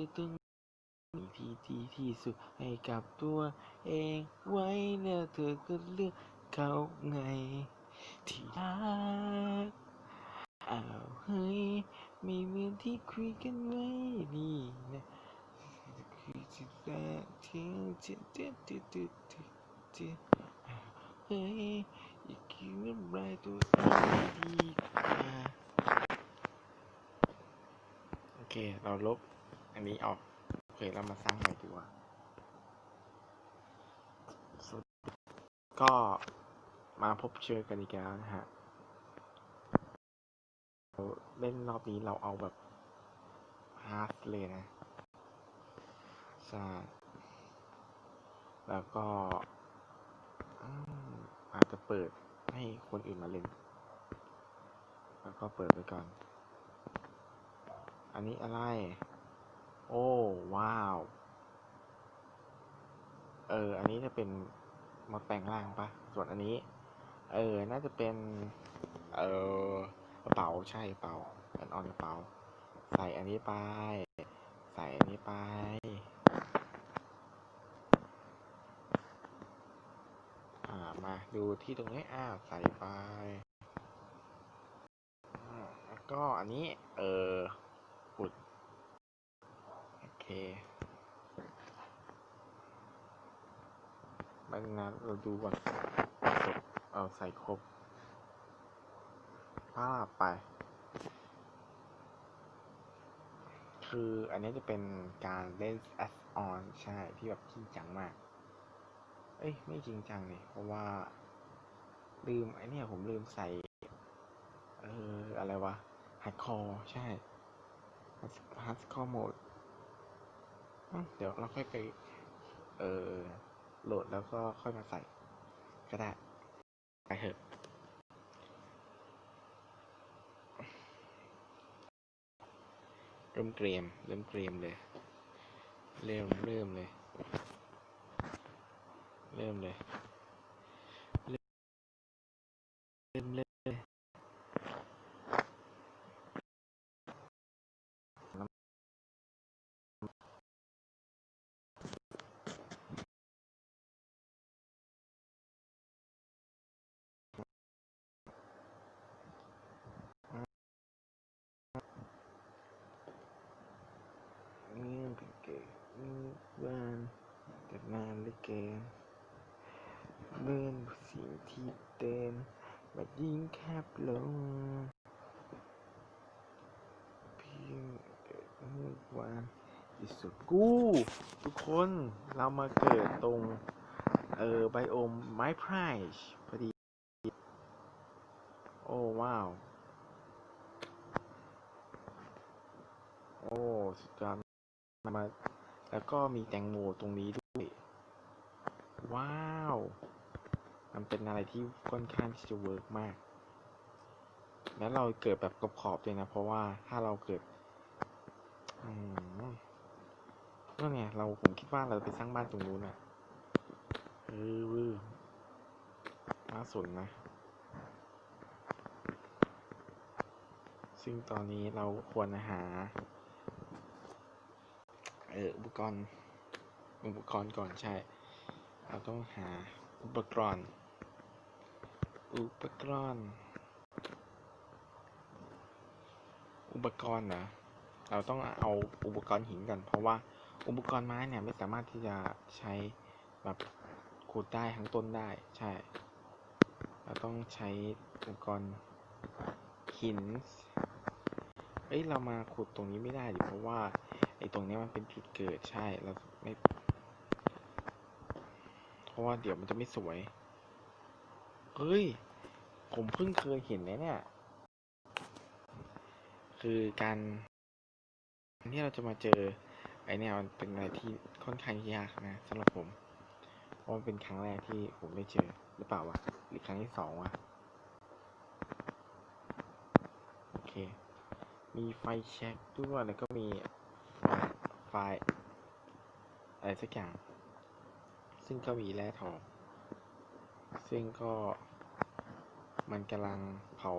อต้องมีที่ดีที่สุดให้กับตัวเองไว้แล้วเธอก็เลือกเขาไง ที่รักอ้าวเฮ้ยไม่เหมือนที่คุยกันไว้นี่นะคือที่แรกที่ที่ที่ที่ที่ที่ที่อ้าวเฮ้ยอย่าคิดน้ำลายตัวเองดีกว่าโอเค เราลบ อันนี้ออกโอเคเรามาสร้างใหม่ดีกว่าสวัสดีก็มาพบเจอกันอีกแล้วนะฮะเราเล่นรอบนี้เราเอาแบบฮาร์ดเลยนะใช่แล้วก็อาจจะเปิดให้คนอื่นมาเล่น แล้วก็เปิดไปก่อน อันนี้อะไร โอ้ว้าว เออ อันนี้จะเป็นมาแปลงร่างปะส่วนอันนี้ เออ น่าจะเป็น เออกระเป๋าใช่กระเป๋าอันออนกระเป๋า ใส่อันนี้ไป ใส่อันนี้ไป อ่า มาดูที่ตรงนี้ อ้าว ใส่ไป ก็อันนี้ เออ เคมันนะเราดูก่อนจบเอาใส่ครบภาพไป คืออันนี้จะเป็นการเล่นแอดออนใช่ที่แบบจริงจังมาก เอ้ย ไม่จริงจังเนี่ยเพราะว่า ลืมไอเนี่ยผมลืมใส่ เออ อะไรวะฮัดคอร์ใช่ฮัดคอร์โหมดอืม เดี๋ยวเราค่อยไป เออโหลดแล้วก็ค่อยมาใส่ ก็ได้ ไปเถอะเริ่มเกมเริ่มเกมเลย เริ่มเริ่มเลย เริ่มเลย เริ่มเริ่มเลย เงียบเก๋บ้านแต่นานเหลือเกินเมื่อนสิ่งที่เดินมันยิ่งแคบลง เพียงแต่เมื่อวานที่ สุดกู้ ทุกคนเรามาเกิดตรง เออไบโอมไม้ไพรชพอดี โอ้ว้าว โอ้ สุดยอดมา แล้วก็มีแตงโมตรงนี้ด้วย ว้าว มันเป็นอะไรที่ค่อนข้างที่จะเวิร์กมาก แล้วเราเกิดแบบกรอบขอบๆด้วยนะ เพราะว่าถ้าเราเกิด อืม ก็ไงเราผมคิดว่าเราไปสร้างบ้านตรงนู้นอะเออเวอร์น่าสนนะ ซึ่งตอนนี้เราควรหา เอออุปกรณ์ อุปกรณ์ก่อนใช่ เราต้องหาอุปกรณ์ อุปกรณ์ อุปกรณ์นะ เราต้องเอาอุปกรณ์หินก่อนเพราะว่าอุปกรณ์ไม้เนี่ยไม่สามารถที่จะใช้แบบขุดได้ทั้งต้นได้ใช่ เราต้องใช้อุปกรณ์หินเอ้ยเรามาขุดตรงนี้ไม่ได้ดิเพราะว่าไอ้ตรงนี้มันเป็นจุดเกิดใช่เราไม่เพราะว่าเดี๋ยวมันจะไม่สวยเฮ้ย ผมเพิ่งเคยเห็นนะเนี่ย คือการ ที่เราจะมาเจอไอเนี่ยมันเป็นอะไรที่ค่อนข้างยากนะสำหรับผมเพราะมันเป็นครั้งแรกที่ผมได้เจอหรือเปล่าวะหรือครั้งที่สองวะโอเค มีไฟแช็กด้วยแล้วก็มีไฟอะไรสักอย่าง ซึ่งก็มีแร่ทอง ซึ่งก็มันกำลังเผา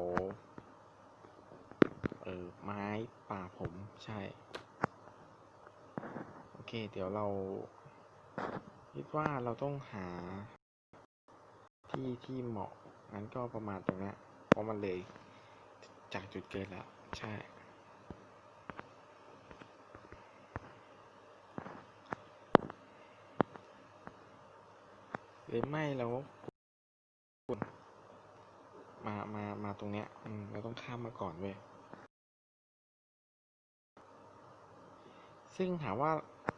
เออไม้ป่าผมใช่ เค เดี๋ยวเรา คิดว่าเราต้องหา ที่ที่เหมาะงั้นก็ประมาณตรงนี้เพราะมันเลยจากจุดเกิดแล้ว ใช่ หรือไม่เราก็มา มา มาตรงเนี้ยอืมเราต้องข้ามมาก่อนเว้ยซึ่งถามว่า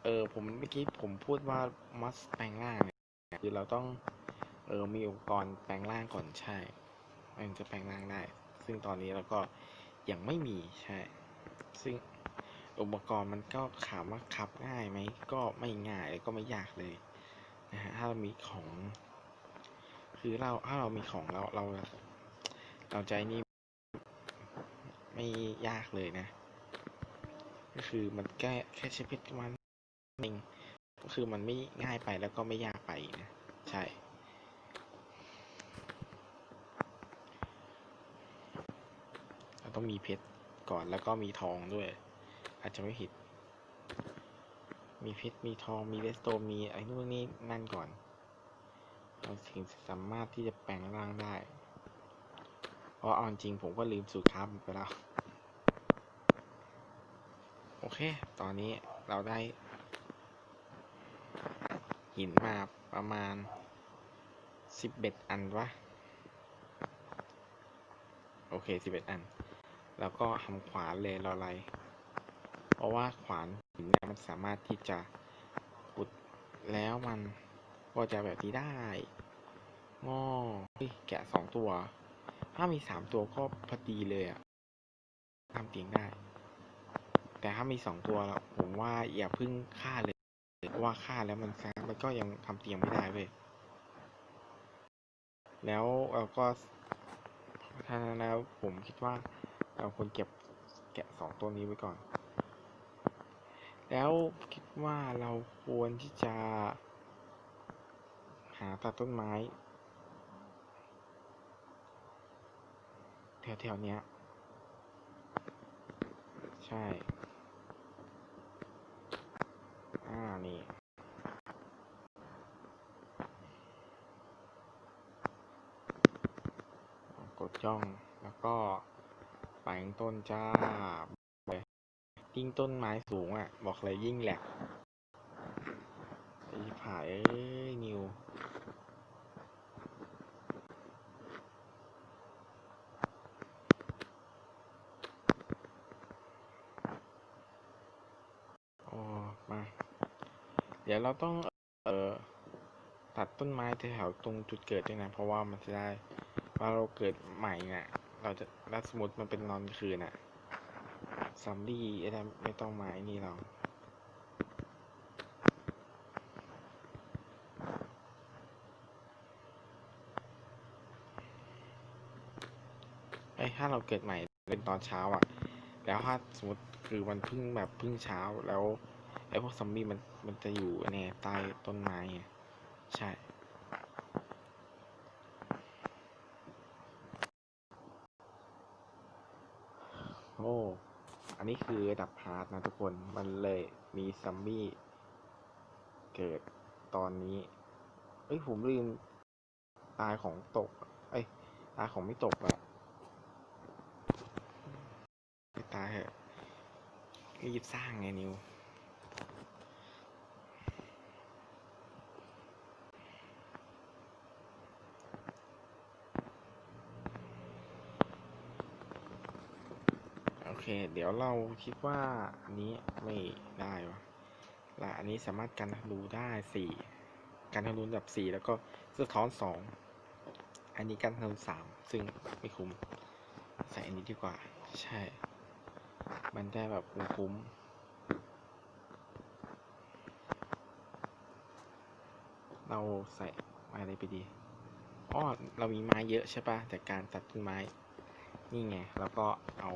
เออผมเมื่อกี้ผมพูดว่ามัสแปลงร่างเนี่ยคือเราต้องเออมีอุปกรณ์แปลงร่างก่อนใช่มันจะแปลงร่างได้ ซึ่งตอนนี้เราก็ยังไม่มีใช่ ซึ่งอุปกรณ์มันก็ถามว่าขับง่ายไหมก็ไม่ง่ายก็ไม่ยากเลยนะฮะถ้าเรามีของ คือเราถ้าเรามีของเราเราเราใจนี่ไม่ยากเลยนะ ก็คือมันแค่แค่ใช้เพชรมัน เองก็คือมันไม่ง่ายไปแล้วก็ไม่ยากไปนะ ใช่ เราต้องมีเพชรก่อนแล้วก็มีทองด้วย อาจจะไม่ผิด มีเพชรมีทองมีเลสโตมีไอ้นู่นนี่นั่นก่อน เราถึงสามารถที่จะแปลงร่างได้ เพราะเอาจริงผมก็ลืมสูตรคราฟไปแล้ว โอเค ตอนนี้เราได้ หินมาประมาณสิบเอ็ดอันวะโอเคสิบเอ็ดอัน แล้วก็ทำขวานเลยเราไรเพราะว่าขวานหินเนี่ยมันสามารถที่จะขุดแล้วมันก็จะแบบนี้ได้ง้อเฮ้ยแกะสองตัว ถ้ามีสามตัวก็พอดีเลยอะทำเตียงได้ แต่ถ้ามีสองตัวแล้วผมว่าอย่าเพึ่งฆ่าเลยเพราะว่าฆ่าแล้วมันซ มันก็ยังทำเตียงไม่ได้เว้ยแล้วเราก็ถ้านั้นแล้วผมคิดว่าเราควรเก็บแกะสองตัวนี้ไว้ก่อน แล้วคิดว่าเราควรที่จะหาตัดต้นไม้ แถวๆเนี้ย ใช่ อ่า นี่ กด จ้อง แล้วก็แปลงต้นจ้ายิ่งต้นไม้สูงอะ บอกเลยยิ่งแหลกไอ้ผายนิวโอ้มา เดี๋ยวเราต้อง เอ่อ ตัดต้นไม้แถวตรงจุดเกิดด้วยนะ เพราะว่ามันจะได้ ว่าเราเกิดใหม่เนี่ยเราจะถ้าสมมติมันเป็นนอนคืนน่ะซัมบี้อะไรไม่ต้องมาไอ้นี่เราไอ้ถ้าเราเกิดใหม่เป็นตอนเช้าอะแล้วถ้าสมมติคือมันพิ่งแบบพิ่งเช้าแล้วไอ้พวกซอมบี้มันมันจะอยู่เนี่ยใต้ต้นไม้ไงใช่ โอ้ อันนี้คือระดับฮาร์ดนะทุกคน มันเลยมีซัมมี่เกิดตอนนี้ เอ้ยผมลืมตายของตก เอ้ยตายของไม่ตกอะไปตายเหอะรีบสร้างไงนิว เคเดี๋ยวเราคิดว่าอันนี้ไม่ได้วะละอันนี้สามารถกันทะลุได้สี่กันทะลุแบบสี่แล้วก็สะท้อนสองอันนี้กันทะลุสามซึ่งไม่คุ้มใส่อันนี้ดีกว่า ใช่ มันได้แบบคุ้มเราใส่อะไรไปดีอ้อเรามีไม้เยอะใช่ปะแต่การตัดต้นไม้ นี่ไง แล้วก็เอา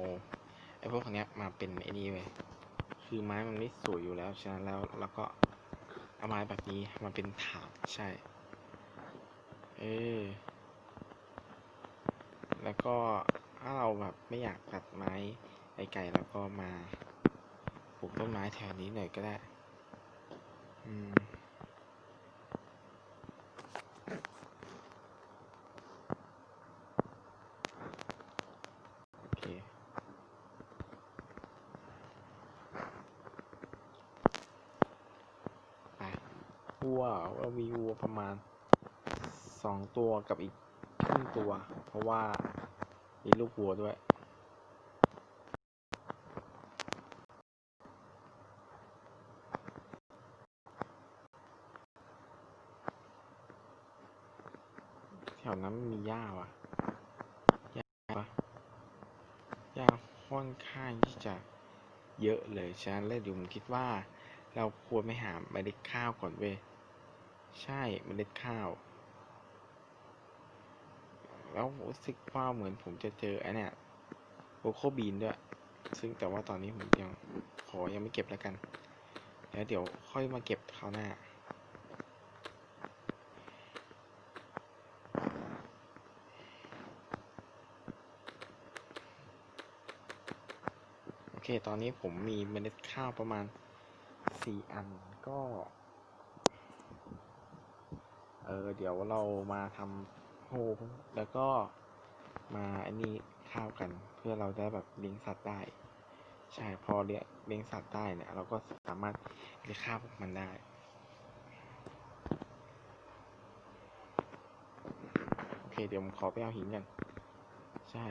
อ้พวกเนี้ยมาเป็นไอ้นี่เว้ยคือไม้มันไม่สวยอยู่แล้ว ฉะนั้นแล้วเราก็เอาไม้แบบนี้มาเป็นถาดใช่ เออ แล้วก็ถ้าเราแบบไม่อยากตัดไม้ไกลๆแล้วก็มาปลูกต้นไม้แถวนี้หน่อยก็ได้ อืม โอเค ไป วัวเรามีวัวประมาณสองตัวกับอีกครึ่งตัว เพราะว่ามีลูกวัวด้วย แถวนั้นมีหญ้าวะหญ้าปะหญ้าค่อนข้างที่จะเยอะเลยฉะนั้นแล้วเดี๋ยวผมคิดว่า เราควรไปหาเมล็ดข้าวก่อนเว้ย ใช่เมล็ดข้าว แล้วรู้สึกว่าเหมือนผมจะเจอไอเนี่ยโคโคบีนด้วย ซึ่งแต่ว่าตอนนี้ผมยังขอยังไม่เก็บแล้วกัน แล้วเดี๋ยวค่อยมาเก็บคราวหน้าโอเค ตอนนี้ผมมีเมล็ดข้าวประมาณสี่อันก็ ออเดี๋ยวเรามาทำโฮมแล้วก็มาอันนี้ข้าวกัน เพื่อเราได้แบบเลี้ยงสัตว์ได้ ใช่พอเลี้ยงเลี้ยงสัตว์ได้เนี่ย เราก็สามารถเลี้ยงข้าวพวกมันได้โอเคเดี๋ยวผมขอไปเอาหินกันใช่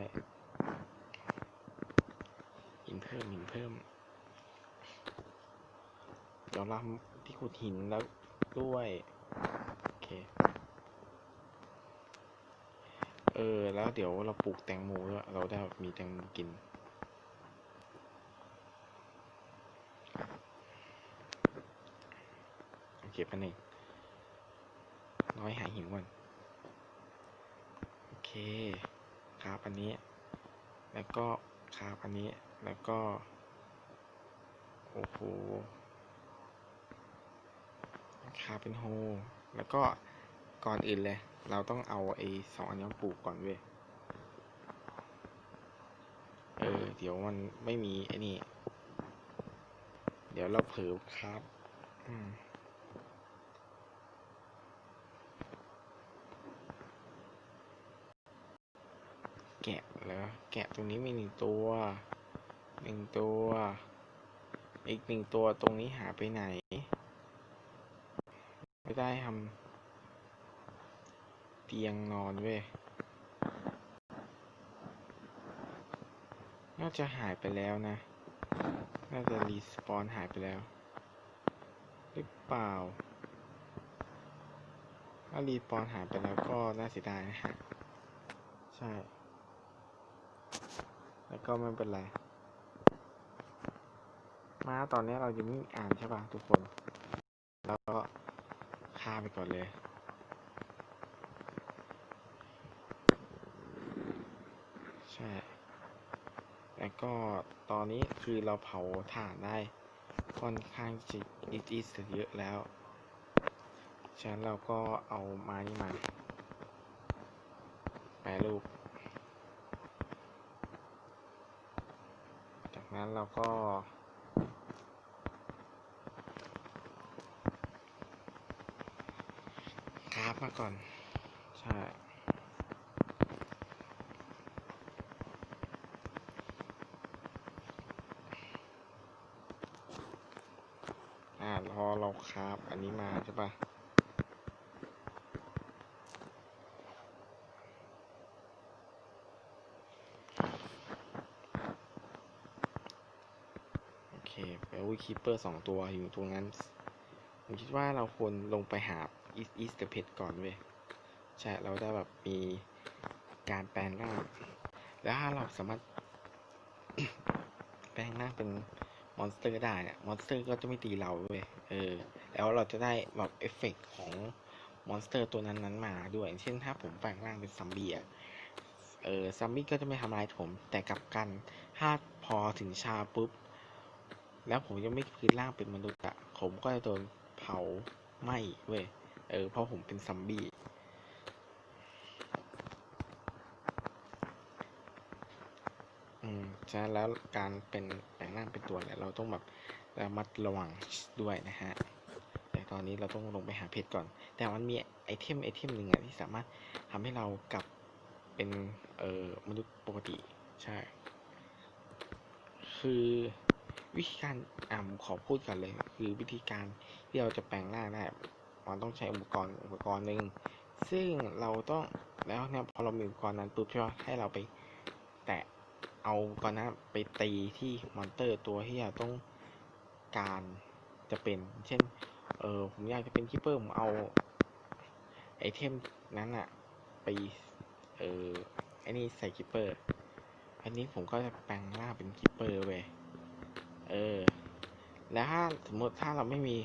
หินเพิ่มหินเพิ่มเดี๋ยวเราทำที่ขุดหินแล้วด้วย เออ แล้วเดี๋ยวเราปลูกแตงโมด้วยเราได้มีแตงโมกิน โอเคพันหนึ่งน้อยหาหินก่อนโอเคคาบอันนี้ แล้วก็คาบอันนี้ แล้วก็ โอ้โหคาเป็นโฮ แล้วก็ก่อนอื่นเลย เราต้องเอาไอ้สองอันนี้ปลูกก่อนเว้ย เออ เดี๋ยวมันไม่มีไอ้นี่ เดี๋ยวเราเผลอครับ อืมแกะแล้วแกะตรงนี้มีหนึ่งตัว หนึ่งตัว อีกหนึ่งตัวตรงนี้หาไปไหน ไม่ได้ทำเตียงนอนเว้ย น่าจะหายไปแล้วนะ น่าจะรีสปอนหายไปแล้ว หรือเปล่า ถ้ารีสปอนหายไปแล้วก็น่าเสียดายนะฮะ ใช่ แล้วก็ไม่เป็นไร มาตอนนี้เรายังไม่อ่านใช่ป่ะทุกคนแล้วก็ ฆ่าไปก่อนเลย ใช่ แล้วก็ตอนนี้คือเราเผาถ่านได้ค่อนข้างจะอิจิสเยอะแล้ว ฉะนั้นเราก็เอาม้นี่มาแปรรูป จากนั้นเราก็คราฟมา ก่อน ใช่อ่ารอเราคราฟอันนี้มาใช่ปะโอเคแปลว่าคีเปอร์สองตัวอยู่ตรงนั้น ผมคิดว่าเราควรลงไปหา อีสอีสเดอะเพก่อนเว้ยใช่เราได้แบบมีการแปลงร่าง แล้วถ้าเราสามารถ แปลงร่างเป็นมอนสเตอร์ได้เนี่ยมอนสเตอร์ก็จะไม่ตีเราเว้ยเออ แล้วเราจะได้แบบเอฟเฟกต์ของมอนสเตอร์ตัวนั้นนั้นๆมาด้วยเช่นถ้าผมแปลงร่างเป็นซัมบี้อะเออซัมบี้ก็จะไม่ทำลายผม แต่กลับกันถ้าพอถึงชาปุ๊บ แล้วผมยังไม่คืนร่างเป็นมนุษย์อะผมก็จะโดนเผาไหม้เว้ย เออเพราะผมเป็นซัมบี้อืมฉะนั้นแล้วการเป็นแปลงร่าเป็นตัวเนี่ยเราต้องแบบระมัดระวังด้วยนะฮะแต่ตอนนี้เราต้องลงไปหาเพชรก่อน แต่มันมีไอเทมไอเทมหนึ่งอะที่สามารถทำให้เรากลับเป็นเอ่อมนุษย์ปกติใช่ คือวิธีการอ่าขอพูดกันเลย คือวิธีการที่เราจะแปลงร่างได้ มันต้องใช้อุปกรณ์อุปกรณ์หนึ่งซึ่งเราต้องแล้วเนี่ยพอเรามีอุปกรณ์นั้นปุ๊บใช่ไหมให้เราไป แตะเอาอุปกรณ์นั้นไปตีที่มอนเตอร์ตัวที่เราต้องการจะเป็น เช่น เออผมอยากจะเป็นคิปเปอร์ผมเอาไอเทมนั้นอะไปเออไอนี่ใส่คิปเปอร์ อันนี้ผมก็จะแปลงร่างเป็นคิปเปอร์เว้ยเออ แล้วถ้าสมมติถ้าเราไม่มี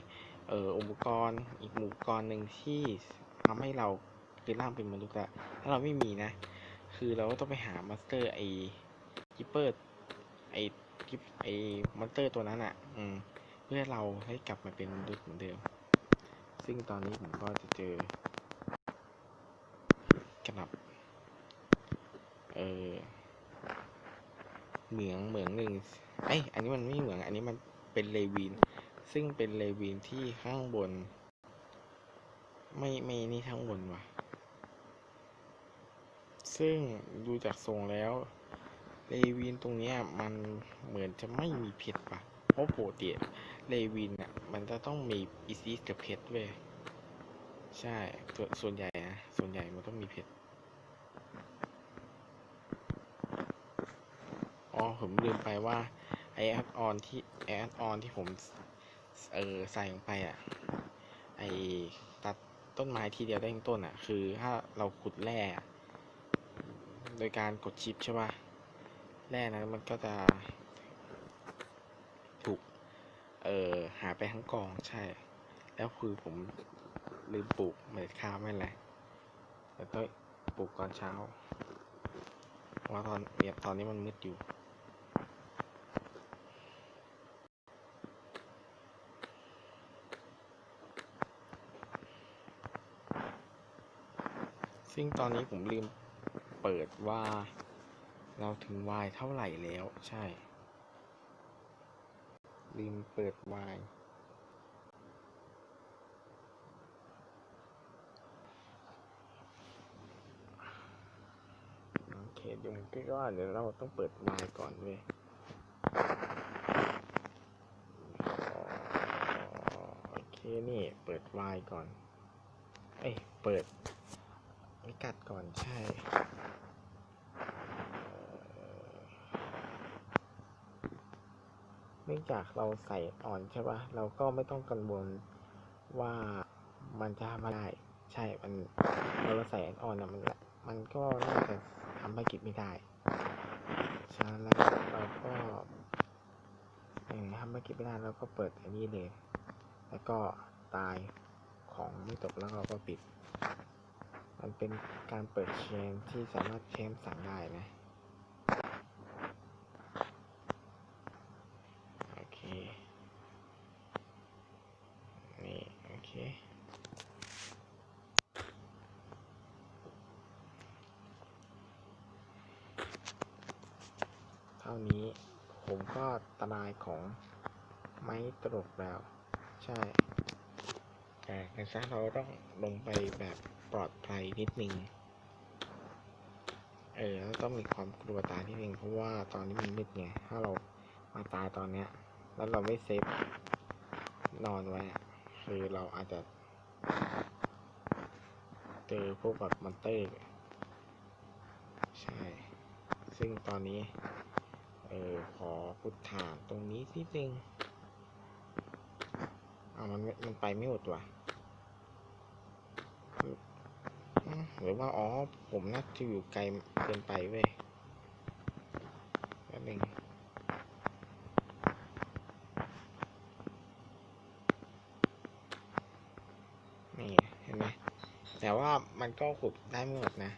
เอ่ออุปกรณ์อีกอุปกรณ์หนึ่งที่ทำให้เราคือร่างเป็นมนุษย์อะถ้าเราไม่มีนะ คือเราก็ต้องไปหามาสเตอร์ไอคิปเปอร์ไอกิปไอมอนเตอร์ตัวนั้นอะอืม เพื่อเราให้กลับมาเป็นมนุษย์เหมือนเดิม ซึ่งตอนนี้ผมก็จะเจอกระดับ เออเหมืองเหมืองหนึ่งไออันนี้มันไม่เหมือง อันนี้มันเป็นเลวิน ซึ่งเป็นเลวินที่ข้างบน ไม่ไม่นี่ข้างบนว่ะซึ่งดูจากทรงแล้ว เลวินตรงเนี้ยมันเหมือนจะไม่มีเพชรป่ะเพราะปกติเลวินอะมันจะต้องมีอีซีสกับเพชรเว้ยใช่ตัวส่วนใหญ่นะส่วนใหญ่มันต้องมีเพชรอ๋อผมลืมไปว่าไอแอดออนที่แอดออนที่ผม เออใส่ลงไปอะไอตัดต้นไม้ทีเดียวได้ทั้งต้นอะ คือถ้าเราขุดแร่อะโดยการกดชิปใช่ป่ะแร่นั้นมันก็จะ ถูก เออหาไปทั้งกองใช่ แล้วคือผมลืมปลูกเมล็ดข้าวไม่เป็นไรแต่ต้องปลูกตอนเช้า เพราะว่าตอนเนี่ยตอนนี้มันมืดอยู่ ซึ่งตอนนี้ผมลืมเปิดว่า เราถึงวายเท่าไหร่แล้ว ใช่ ลืมเปิดวายโอเคเดี๋ยวผมคิดว่าเดี๋ยวเราต้องเปิดวายก่อนเว้ยโอเค นี่ เปิดวายก่อน เอ้ย เปิด พิกัดก่อนใช่ เนื่องจากเราใส่อ่อนใช่ปะเราก็ไม่ต้องกังวลว่ามันจะทำไม่ได้ ใช่ มันเราใส่อ่อนนะมัน มันก็น่าจะทำภารกิจไม่ได้ฉะนั้นเราก็เออทำภารกิจไม่ได้เราก็เปิดอันนี้เลย แล้วก็ตายของไม่ตกแล้วเราก็ปิด มันเป็นการเปิดเชนที่สามารถเชนสั่งได้นะ โอเค นี่ โอเค เท่านี้ผมก็ตรายของไม้ตลกแล้ว ใช่แต่ในซะเราต้องลงไปแบบ ปลอดภัยนิดนึงเออแล้วต้องมีความกลัวตายนิดนึงเพราะว่าตอนนี้มันมืดไงถ้าเรามาตายตอนเนี้ย แล้วเราไม่เซฟนอนไว้คือเราอาจจะเจอพวกแบบมอนเตอร์ใช่ ซึ่งตอนนี้เออขอพุดฐานตรงนี้นิดนึงอ่ามันม่มันไปไม่หมดว่ะ อืม หรือว่าอ๋อผมน่าจะอยู่ไกลเกินไปเว้ยแป๊บนึงนี่เห็นไหมแต่ว่ามันก็ขุดได้หมดนะ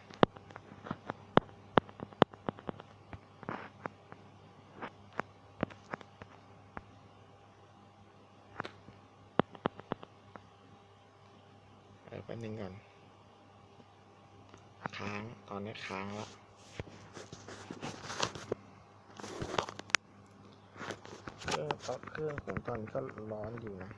เออแป๊บนึงก่อน ค้าง ตอนนี้ ค้างแล้วเครื่องตอเครื่องผมตอนนี้ก็ร้อนอยู่นะ